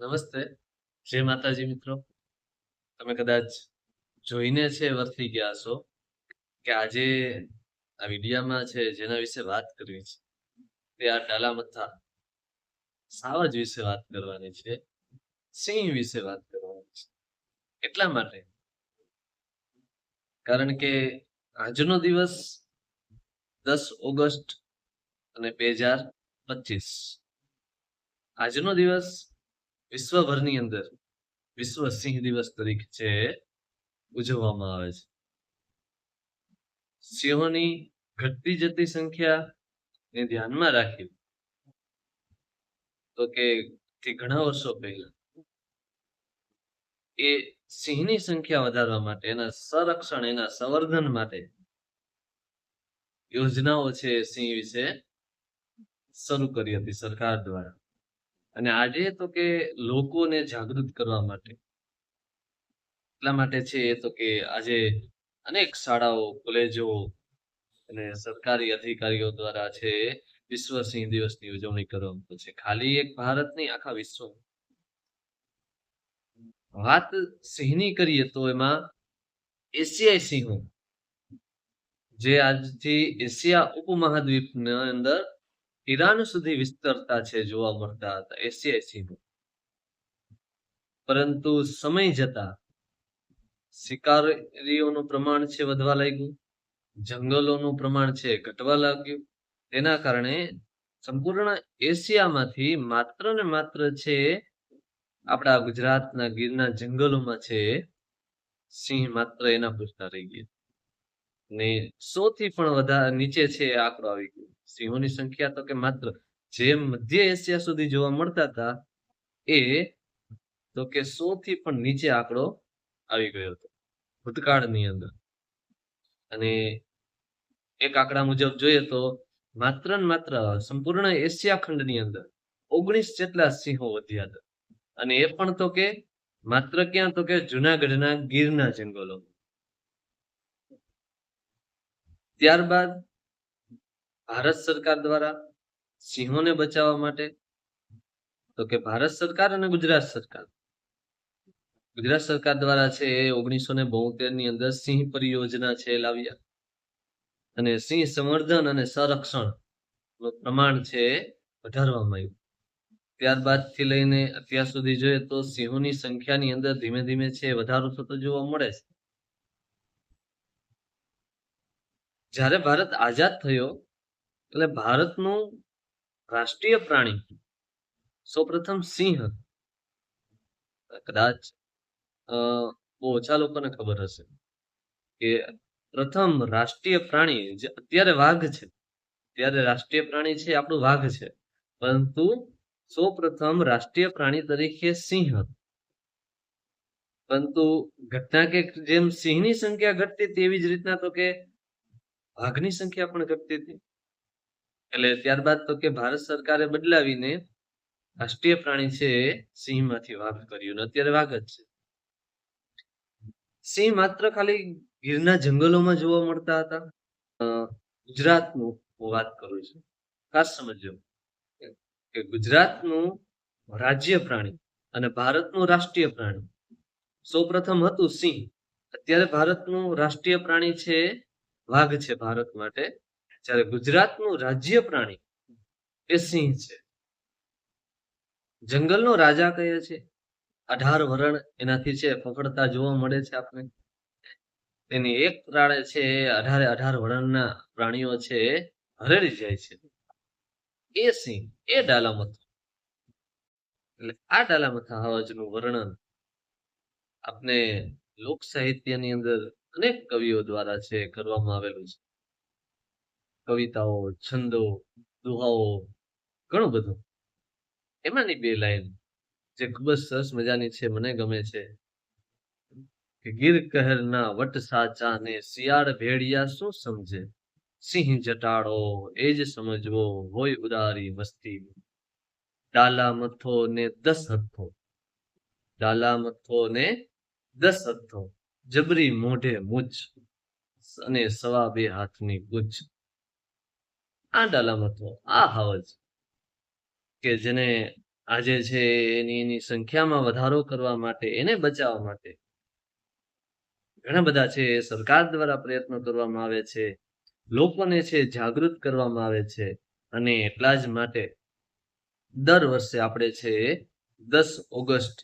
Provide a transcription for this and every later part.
નમસ્તે. જય માતાજી મિત્રો. તમે કદાચ જોઈને છે, વર્તી ગયા છો કે આજે આ વિડીયામાં છે, જેના વિશે વાત કરવી છે, તે આ ડાલામથા સાવજ વિશે વાત કરવાની છે, સિંહ વિશે વાત કરવાની છે. એટલા માટે. કારણ કે આજનો દિવસ દસ ઓગસ્ટ અને બે હજાર પચીસ. આજનો દિવસ વિશ્વભરની અંદર વિશ્વ સિંહ દિવસ તરીકે છે ઉજવવામાં આવે છે. સિંહોની ઘટતી જતી સંખ્યા ને ધ્યાનમાં રાખી તો કે ઘણા વર્ષો પહેલા એ સિંહની સંખ્યા વધારવા માટે, એના સંરક્ષણ, એના સંવર્ધન માટે યોજનાઓ છે સિંહ વિશે શરૂ કરી હતી સરકાર દ્વારા. અને આજે તો કે લોકોને જાગૃત કરવા માટે, એટલા માટે છે તો કે આજે અનેક શાળાઓ, કોલેજો અને સરકારી અધિકારીઓ દ્વારા છે વિશ્વ સિંહ દિવસની ઉજવણી કરવામાં છે. ખાલી એક ભારત નહીં આખા વિશ્વ વાત સિંહની કરીએ તો એમાં એશિયાઈ સિંહો, જે આજથી એશિયા ઉપમહાદ્વીપની અંદર ઈરાન સુધી વિસ્તરતા છે જોવા મળતા હતા એશિયાઈ સિંહો પરંતુ સમય જતા શિકારીઓનું પ્રમાણ છે વધવા લાગ્યું, જંગલોનું પ્રમાણ છે ઘટવા લાગ્યું. તેના કારણે સંપૂર્ણ એશિયામાંથી માત્ર ને માત્ર છે આપણા ગુજરાતના ગીરના જંગલોમાં છે સિંહ માત્ર એના પૂછતા રહી ગયા. ને સો થી પણ વધારે નીચે છે આંકડો આવી ગયો. સિંહોની સંખ્યા તો કે માત્ર જે મધ્ય એશિયા સુધી જોવા મળતા હતા, એ તો કે સો થી પણ નીચે આંકડો આવી ગયો હતો, ભૂતકાળની અંદર. અને એક આંકડા મુજબ જોઈએ તો માત્ર ને માત્ર સંપૂર્ણ એશિયા ખંડની અંદર ઓગણીસ જેટલા સિંહો વધ્યા હતા. અને એ પણ તો કે માત્ર ક્યાં તો કે જુનાગઢના ગીરના જંગલો. ત્યારબાદ ભારત સરકાર દ્વારા સિંહોને બચાવવા માટે? તો કે ભારત સરકાર અને ગુજરાત સરકાર? ગુજરાત સરકાર દ્વારા છે એ ઓગણીસો ને બોતેરની અંદર સિંહ પરિયોજના છે લાવ્યા. અને સિંહ સંવર્ધન અને સંરક્ષણનું પ્રમાણ છે વધારવામાં આવ્યું. ત્યારબાદથી લઈને અત્યાર સુધી જોઈએ તો સિંહોની સંખ્યાની અંદર ધીમે ધીમે છે વધારો થતો જોવા મળે છે. જ્યારે ભારત આઝાદ થયો એટલે ભારતનું રાષ્ટ્રીય પ્રાણી સૌપ્રથમ સિંહ હતું. કદાચ બહુ ઓછા લોકોને ખબર હશે કે પ્રથમ રાષ્ટ્રીય પ્રાણી જે અત્યારે વાઘ છે. ત્યારે રાષ્ટ્રીય પ્રાણી છે આપણું વાઘ છે. પરંતુ સૌપ્રથમ રાષ્ટ્રીય પ્રાણી તરીકે સિંહ પરંતુ ઘટના કે જેમ સિંહની સંખ્યા ઘટતી તેવી જ રીતના તો કે વાઘની સંખ્યા પણ ઘટતી હતી. એટલે ત્યારબાદ તો કે ભારત સરકારે બદલાવીને રાષ્ટ્રીય પ્રાણી છે સિંહમાંથી વાઘ કર્યું અત્યારે વાઘ જ છે. સિંહ માત્ર ખાલી ગીરના જંગલોમાં જોવા મળતા હતા. ગુજરાતનું હું વાત કરું છું. ખાસ સમજો કે ગુજરાતનું રાજ્ય પ્રાણી અને ભારતનું રાષ્ટ્રીય પ્રાણી સૌ પ્રથમ હતું સિંહ. અત્યારે ભારતનું રાષ્ટ્રીય પ્રાણી છે, વાઘ છે ભારત માટે. જ્યારે ગુજરાતનું રાજ્ય પ્રાણી એ સિંહ છે. જંગલનો રાજા કહે છે, અઢાર વરણ એનાથી છે પકડતા જોવા મળે છે આપણે તેની એક પ્રાણે છે, અઢારે અઢાર વરણના પ્રાણીઓ છે, હરેડી જાય છે. એ સિંહ, એ ડાલામથ એટલે આ ડાલામથા હવાજનું વર્ણન આપણે લોક સાહિત્યની અંદર અનેક કવિઓ દ્વારા છે, કરવામાં આવેલું છે. કવિતાઓ, છંદો, દુહાઓ, ઘણું બધું. એમાંની બે લાઈન જે ખૂબ જ સરસ મજાની છે, મને ગમે છે. કે ગીર કહેરના વટ સાચાને શિયાળ ભેડિયા શું સમજે? સિંહ જટાડો એ જ સમજવો, હોય ઉદારી વસ્તી. ડાલા મથો ને દસ હથ્થો. ડાલા મથો ને દસ હથ્થો. જબરી મોઢે મૂછ અને સવા બે હાથની ગુજ આ ડાલામતો આ હાવજ કે જેને આજે છે એની એની સંખ્યામાં વધારો કરવા માટે, એને બચાવવા માટે. ઘણા બધા છે સરકાર દ્વારા પ્રયત્નો કરવામાં આવે છે. લોકોને છે જાગૃત કરવામાં આવે છે. અને એટલા જ માટે દર વર્ષે આપણે છે દસ ઓગસ્ટ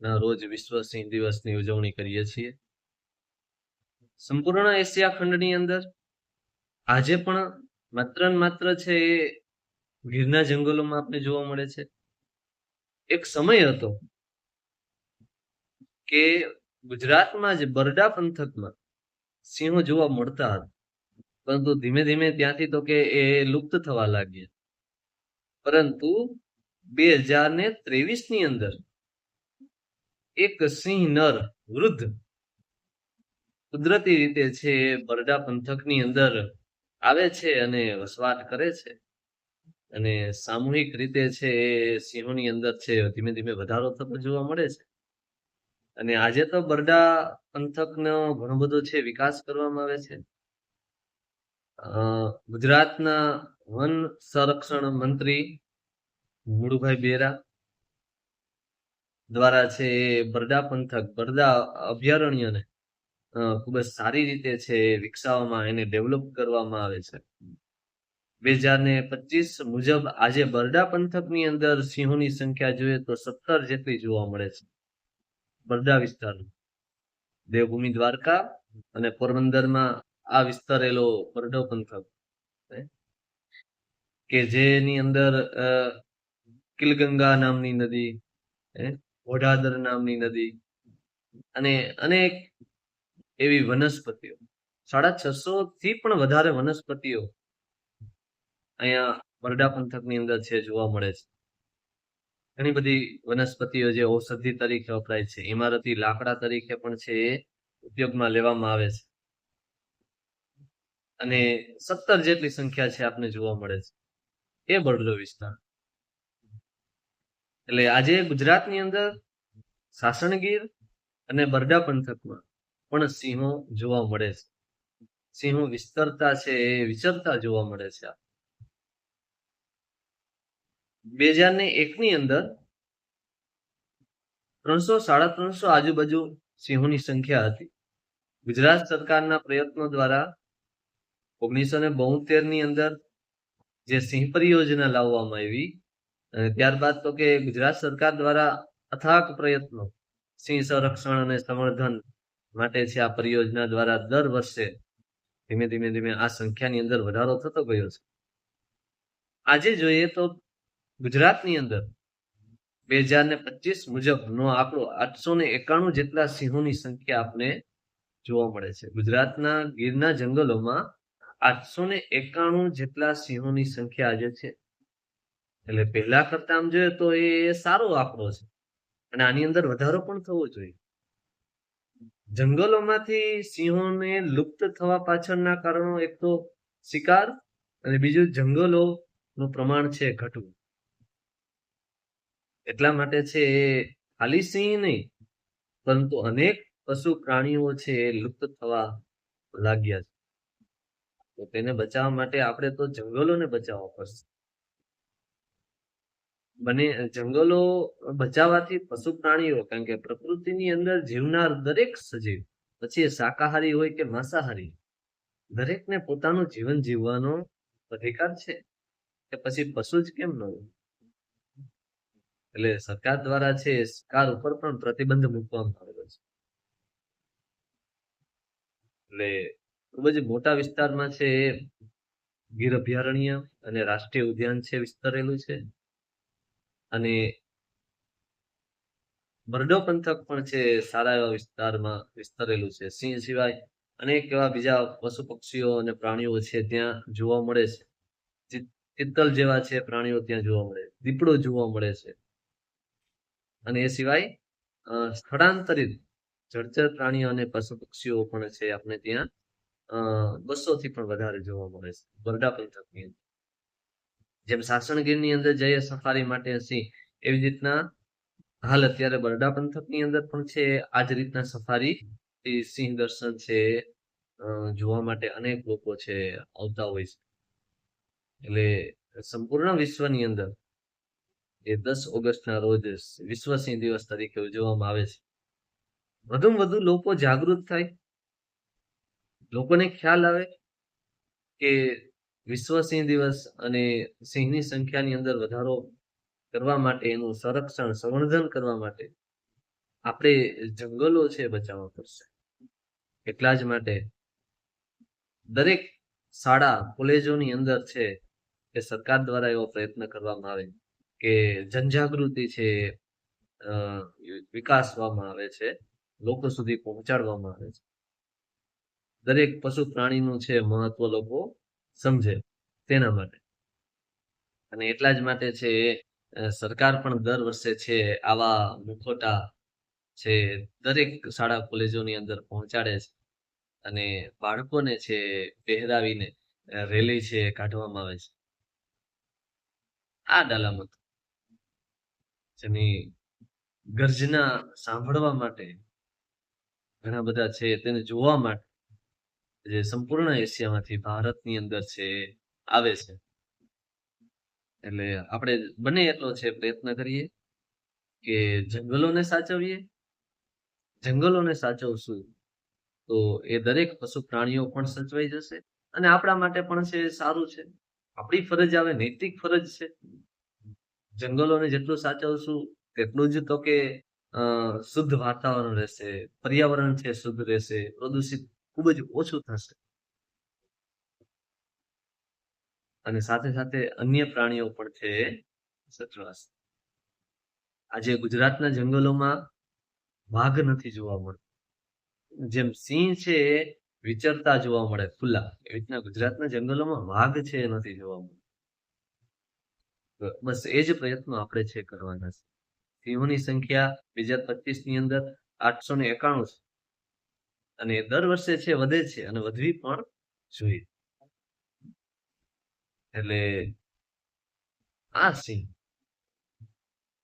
ના રોજ વિશ્વ સિંહ દિવસની ઉજવણી કરીએ છીએ. સંપૂર્ણ એશિયા ખંડની અંદર આજે પણ માત્ર ને માત્ર છે એ ગીરના જંગલોમાં આપણે જોવા મળે છે. એક સમય હતો કે ગુજરાતમાં જ બરડા પંથકમાં સિંહો જોવા મળતા હતા. પરંતુ ધીમે ધીમે ત્યાંથી તો કે એ લુપ્ત થવા લાગ્યા. પરંતુ બે હજાર ને ત્રેવીસની અંદર એક સિંહ નર વૃદ્ધ કુદરતી રીતે છે બરડા પંથકની અંદર આવે છે અને વસવાટ કરે છે. અને સામૂહિક રીતે છે એ સિંહોની અંદર છે, ધીમે ધીમે વધારો થતો જોવા મળે છે. અને આજે તો બરડા પંથકનો ઘણો બધો છે વિકાસ કરવામાં આવે છે. ગુજરાતના વન સંરક્ષણ મંત્રી મુળુભાઈ બેરા દ્વારા છે એ બરડા પંથક, બરડા અભયારણ્યને ખૂબ જ સારી રીતે છે વિકસાવવામાં, એને ડેવલપ કરવામાં આવે છે. બે હજાર ને પચીસ મુજબ આજે બરડા પંથકની અંદર સિંહોની સંખ્યા જોઈએ તો સત્તર જેટલી જોવા મળે છે. બરડા વિસ્તાર દેવભૂમિ દ્વારકા અને પોરબંદરમાં આ વિસ્તારેલો બરડો પંથક. કે જેની અંદર કિલગંગા નામની નદી ઓઢાદર નામની નદી અને અનેક એવી વનસ્પતિઓ. સાડા છસો થી પણ વધારે વનસ્પતિઓ અહીંયા બરડા પંથકની અંદર છે, જોવા મળે છે. ઘણી બધી વનસ્પતિઓ જે ઔષધિ તરીકે વપરાય છે, ઇમારતી લાકડા તરીકે પણ છે, એ ઉપયોગમાં લેવામાં આવે છે. અને સત્તર જેટલી સંખ્યા છે આપને જોવા મળે છે. એ બરડો વિસ્તાર. એટલે આજે ગુજરાતની અંદર સાસણગીર અને બરડા પંથકમાં પણ સિંહો જોવા મળે છે. સિંહો વિસ્તરતા છે એ વિચરતા જોવા મળે છે. બે હજાર ને એકની અંદર ત્રણસો, સાડા ત્રણસો આજુબાજુ સિંહોની સંખ્યા હતી. ગુજરાત સરકારના પ્રયત્નો દ્વારા ઓગણીસો ને બોતેરની અંદર જે સિંહ પરિયોજના લાવવામાં આવી અને ત્યારબાદ તો કે ગુજરાત સરકાર દ્વારા અથાક પ્રયત્નો, સિંહ સંરક્ષણ અને સંવર્ધન માટે છે આ પરિયોજના દ્વારા દર વર્ષે ધીમે ધીમે ધીમે આ સંખ્યાની અંદર વધારો થતો ગયો છે. આજે જોઈએ તો ગુજરાતની અંદર બે હજાર ને પચીસ મુજબનો આંકડો આઠસો ને એકાણું જેટલા સિંહોની સંખ્યા આપણે જોવા મળે છે. ગુજરાતના ગીરના જંગલોમાં આઠસો ને એકાણું જેટલા સિંહોની સંખ્યા આજે છે. એટલે પહેલા કરતા આમ જોઈએ તો એ સારો આંકડો છે. અને આની અંદર વધારો પણ થવો જોઈએ. જંગલોમાંથી સિંહોને લુપ્ત થવા પાછળના કારણો એક તો શિકાર અને બીજું જંગલોનું પ્રમાણ છે ઘટવું. એટલા માટે છે એ ખાલી સિંહ નહીં, પરંતુ અનેક પશુ પ્રાણીઓ છે એ લુપ્ત થવા લાગ્યા છે. તો તેને બચાવવા માટે આપણે તો જંગલોને બચાવવા પડશે. બને જંગલો બચાવવાથી પશુ પ્રાણીઓ કારણ કે પ્રકૃતિની અંદર જીવનાર દરેક સજીવ, પછી શાકાહારી હોય કે માંસાહારી, દરેકને પોતાનું જીવન જીવવાનો અધિકાર છે કે પછી પશુ જ કેમ ન હોય? એટલે સરકાર દ્વારા છે શિકાર ઉપર પણ પ્રતિબંધ મૂકવામાં આવેલો છે. એટલે ખૂબ જ મોટા વિસ્તારમાં છે ગીર અભયારણ્ય અને રાષ્ટ્રીય ઉદ્યાન છે વિસ્તરેલું છે. અને બરડો પંથક પણ છે સારા એવા વિસ્તારમાં વિસ્તરેલું છે. સિંહ સિવાય અનેક એવા બીજા પશુ પક્ષીઓ અને પ્રાણીઓ છે ત્યાં જોવા મળે છે. ચિત્તલ જેવા છે પ્રાણીઓ ત્યાં જોવા મળે. છે દીપડો જોવા મળે છે. અને એ સિવાય સ્થળાંતરિત જળચર પ્રાણીઓ અને પશુ પક્ષીઓ પણ છે. આપણે ત્યાં બસો થી પણ વધારે જોવા મળે છે. બરડા પંથકની અંદર. જેમ સાસણગીરની અંદર જઈએ, સફારી માટે સિંહ એવી રીતના હાલ અત્યારે બરડા પંથકની અંદર પણ છે આ જ રીતના સફારી. સિંહ દર્શન છે જોવા માટે અનેક લોકો છે, આવતા હોય છે. એટલે સંપૂર્ણ વિશ્વની અંદર એ દસ ઓગસ્ટના રોજ વિશ્વ સિંહ દિવસ તરીકે ઉજવવામાં આવે છે. વધુમાં વધુ લોકો જાગૃત થાય. લોકોને ખ્યાલ આવે કે વિશ્વ સિંહ દિવસ અને સિંહની સંખ્યાની અંદર વધારો કરવા માટે એનું સંરક્ષણ, સંવર્ધન કરવા માટે આપણે જંગલો છે બચાવવા પડશે. એટલા જ માટે દરેક શાળા, કોલેજોની અંદર છે કે સરકાર દ્વારા એવો પ્રયત્ન કરવામાં આવે કે જનજાગૃતિ છે વિકાસવામાં આવે છે, લોકો સુધી પહોંચાડવામાં આવે છે. દરેક પશુ પ્રાણીનું છે મહત્વ લોકો સમજે તેના માટે. અને એટલા જ માટે છે સરકાર પણ દર વર્ષે છે, આવા મુખોટા છે, દરેક શાળા કોલેજોની અંદર પહોંચાડે છે. અને બાળકોને છે, પહેરાવીને રેલી છે, કાઢવામાં આવે છે. આ ડાલામત જેની ગર્જના સાંભળવા માટે ઘણા બધા છે, તેને જોવા માટે જે સંપૂર્ણ એશિયામાંથી ભારતની અંદર છે, આવે છે. એટલે આપણે બને એટલો છે પ્રયત્ન કરીએ કે જંગલોને સાચવીએ. જંગલોને સાચવશું તો એ દરેક પશુ પ્રાણીઓ પણ સચવાઈ જશે અને આપણા માટે પણ છે સારું છે. આપણી ફરજ આવે, નૈતિક ફરજ છે. જંગલોને જેટલું સાચવશું તેટલું જ તો કે શુદ્ધ વાતાવરણ રહેશે, પર્યાવરણ છે શુદ્ધ રહેશે, પ્રદૂષિત ખૂબ જ ઓછું થશે અને સાથે સાથે અન્ય પ્રાણીઓ પણ છે એ આજે ગુજરાતના જંગલોમાં વાઘ નથી જોવા મળતો. જેમ સિંહ છે વિચરતા જોવા મળે, ખુલ્લા. એવી રીતના ગુજરાતના જંગલોમાં વાઘ છે એ નથી જોવા મળતો. બસ એ જ પ્રયત્નો આપણે છે કરવાના છે. સિંહોની સંખ્યા બે હજાર પચીસની અંદર આઠસો ને એકાણું છે. અને દર વર્ષે છે, વધે છે અને વધવી પણ જોઈએ. એટલે આ સિંહ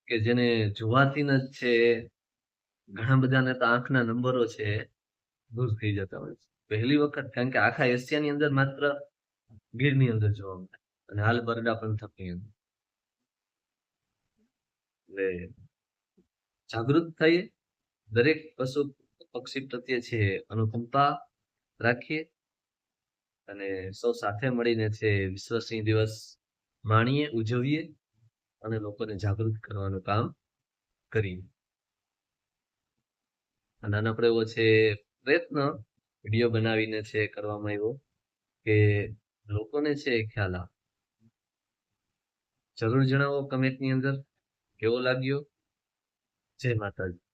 કે જેને જોવાથી જ છે, ઘણા બધાને તો આંખના નંબરો છે, દૂર થઈ જતા હોય છે. પહેલી વખત કારણ કે આખા એશિયાની અંદર માત્ર ગીરની અંદર જોવા મળે અને હાલ બરડા પંથકની અંદર. એટલે જાગૃત થઈએ, દરેક પશુ પક્ષી પ્રત્યે છે અનુકંપા રાખીએ અને સૌ સાથે મળીને છે વિશ્વ દિવસ માણીએ, ઉજવીએ અને લોકોને જાગૃત કરવાનું કામ કરીએ. આ નાનકડો એવો છે, પ્રયત્ન વીડિયો બનાવીને છે કરવામાં આવ્યો કે લોકોને છે ખ્યાલ આવે. જરૂર જણાવો કમેન્ટની અંદર, કેવો લાગ્યો? જય માતાજી.